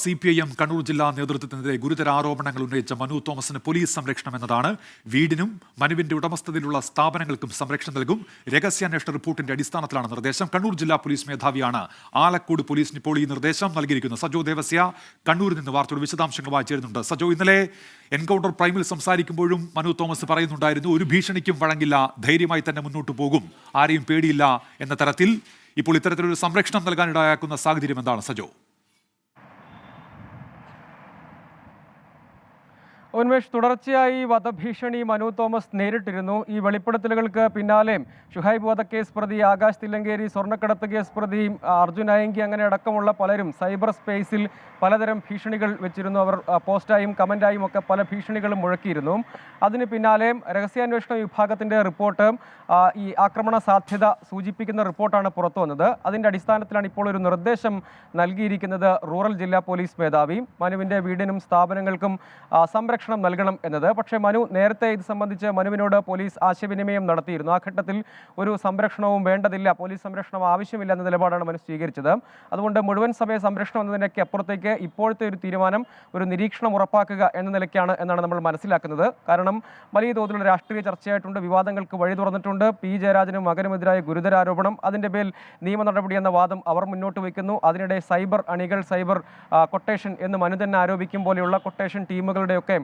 C P I M Kannur ജില്ലാ നേതൃത്വത്തിനെതിരെ ഗുരുതര ആരോപണങ്ങൾ ഉന്നയിച്ച മനു തോമസിന് പോലീസ് സംരക്ഷണം എന്നതാണ്. വീടിനും മനുവിന്റെ ഉടമസ്ഥതയിലുള്ള സ്ഥാപനങ്ങൾക്കും സംരക്ഷണം നൽകും. രഹസ്യാന്വേഷണ റിപ്പോർട്ടിന്റെ അടിസ്ഥാനത്തിലാണ് നിർദ്ദേശം. കണ്ണൂർ ജില്ലാ പോലീസ് മേധാവിയാണ് ആലക്കോട് പോലീസിന് ഇപ്പോൾ ഈ നിർദ്ദേശം നൽകിയിരിക്കുന്നത്. സജോ ദേവസ്യ കണ്ണൂരിൽ നിന്ന് വാർത്തയുടെ വിശദാംശങ്ങൾ ചേരുന്നുണ്ട്. സജോ ഇന്നലെ എൻകൗണ്ടർ പ്രൈമിൽ സംസാരിക്കുമ്പോഴും മനു തോമസ് പറയുന്നുണ്ടായിരുന്നു ഒരു ഭീഷണിക്കും വഴങ്ങില്ല ധൈര്യമായി തന്നെ മുന്നോട്ട് പോകും. ആരെയും പേടിയില്ല എന്ന തരത്തിൽ ഇപ്പോൾ ഇത്തരത്തിലൊരു സംരക്ഷണം നൽകാനിടയാക്കുന്ന സാഹചര്യം എന്താണ് സജോ? ഉന്മേഷ് തുടർച്ചയായി വധഭീഷണി മനു തോമസ് നേരിട്ടിരുന്നു. ഈ വെളിപ്പെടുത്തലുകൾക്ക് പിന്നാലെ ഷുഹൈബ് വധക്കേസ് പ്രതി ആകാശ് തില്ലങ്കേരി സ്വർണക്കടത്ത് കേസ് പ്രതി അർജുൻ അയങ്കി അങ്ങനെ അടക്കമുള്ള പലരും സൈബർ സ്പേസിൽ പലതരം ഭീഷണികൾ വെച്ചിരുന്നു. അവർ പോസ്റ്റായും കമന്റായും ഒക്കെ പല ഭീഷണികളും മുഴക്കിയിരുന്നു. അതിന് പിന്നാലെ രഹസ്യാന്വേഷണ വിഭാഗത്തിന്റെ റിപ്പോർട്ട് ഈ ആക്രമണ സാധ്യത സൂചിപ്പിക്കുന്ന റിപ്പോർട്ടാണ് പുറത്തു വന്നത്. അതിന്റെ അടിസ്ഥാനത്തിലാണ് ഇപ്പോൾ ഒരു നിർദ്ദേശം നൽകിയിരിക്കുന്നത്. റൂറൽ ജില്ലാ പോലീസ് മേധാവി മനുവിന്റെ വീടിനും സ്ഥാപനങ്ങൾക്കും ആ, സംരക്ഷണം നൽകണം എന്നത്. പക്ഷേ മനു നേരത്തെ ഇത് സംബന്ധിച്ച് മനുവിനോട് പോലീസ് ആശയവിനിമയം നടത്തിയിരുന്നു. ആ ഘട്ടത്തിൽ ഒരു സംരക്ഷണവും വേണ്ടതില്ല. പോലീസ് സംരക്ഷണം ആവശ്യമില്ല എന്ന നിലപാടാണ് മനു സ്വീകരിച്ചത്. അതുകൊണ്ട് മുഴുവൻ സമയ സംരക്ഷണം എന്നതിനൊക്കെ അപ്പുറത്തേക്ക് ഇപ്പോഴത്തെ ഒരു തീരുമാനം ഒരു നിരീക്ഷണം ഉറപ്പാക്കുക എന്ന നിലയ്ക്കാണ് എന്നാണ് നമ്മൾ മനസ്സിലാക്കുന്നത്. കാരണം വലിയ തോതിലുള്ള രാഷ്ട്രീയ ചർച്ചയായിട്ടുണ്ട്. വിവാദങ്ങൾക്ക് വഴി തുറന്നിട്ടുണ്ട്. പി. ജയരാജനും മകനുമെതിരായ ഗുരുതര ആരോപണം. അതിന്റെ പേരിൽ നിയമ നടപടി എന്ന വാദം അവർ മുന്നോട്ട് വയ്ക്കുന്നു. അതിനിടെ സൈബർ അണികൾ സൈബർ കൊട്ടേഷൻ എന്ന് മനു തന്നെ ആരോപിക്കും പോലെയുള്ള കൊട്ടേഷൻ ടീമുകളുടെയൊക്കെ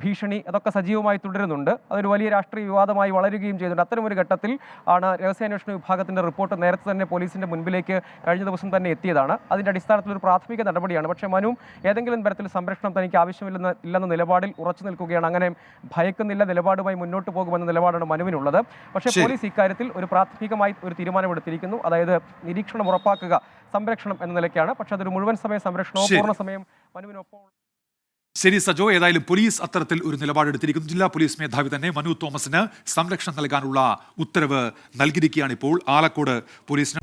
ഭീഷണി അതൊക്കെ സജീവമായി തുടരുന്നുണ്ട്. അതൊരു വലിയ രാഷ്ട്രീയ വിവാദമായി വളരുകയും ചെയ്യുന്നുണ്ട് അത്തരമൊരു ഘട്ടത്തിൽ ആണ് രഹസ്യാന്വേഷണ വിഭാഗത്തിന്റെ റിപ്പോർട്ട് നേരത്തെ തന്നെ പോലീസിന്റെ മുൻപിലേക്ക് കഴിഞ്ഞ ദിവസം തന്നെ എത്തിയതാണ്. അതിന്റെ അടിസ്ഥാനത്തിൽ ഒരു പ്രാഥമിക നടപടിയാണ്. പക്ഷേ മനു ഏതെങ്കിലും തരത്തിൽ സംരക്ഷണം തനിക്ക് ആവശ്യമില്ലെന്ന ഇല്ലെന്ന നിലപാടിൽ ഉറച്ചു നിൽക്കുകയാണ്. അങ്ങനെ ഭയക്കുന്നില്ല നിലപാടുമായി മുന്നോട്ട് പോകുമെന്ന നിലപാടാണ് മനുവിനുള്ളത്. പക്ഷേ പോലീസ് ഇക്കാര്യത്തിൽ ഒരു പ്രാഥമികമായി ഒരു തീരുമാനമെടുത്തിരിക്കുന്നു. അതായത് നിരീക്ഷണം ഉറപ്പാക്കുക സംരക്ഷണം എന്ന നിലയ്ക്കാണ്. പക്ഷേ അതൊരു മുഴുവൻ സമയ സംരക്ഷണവും പൂർണ സമയം മനുവിനൊപ്പം ശരി സജോ. ഏതായാലും പോലീസ് അത്തരത്തിൽ ഒരു നിലപാടെടുത്തിരിക്കുന്നു ജില്ലാ പോലീസ് മേധാവി തന്നെ മനു തോമസിന് സംരക്ഷണം നൽകാനുള്ള ഉത്തരവ് നൽകിയിരിക്കുകയാണ് ഇപ്പോൾ ആലക്കോട് പോലീസിന്.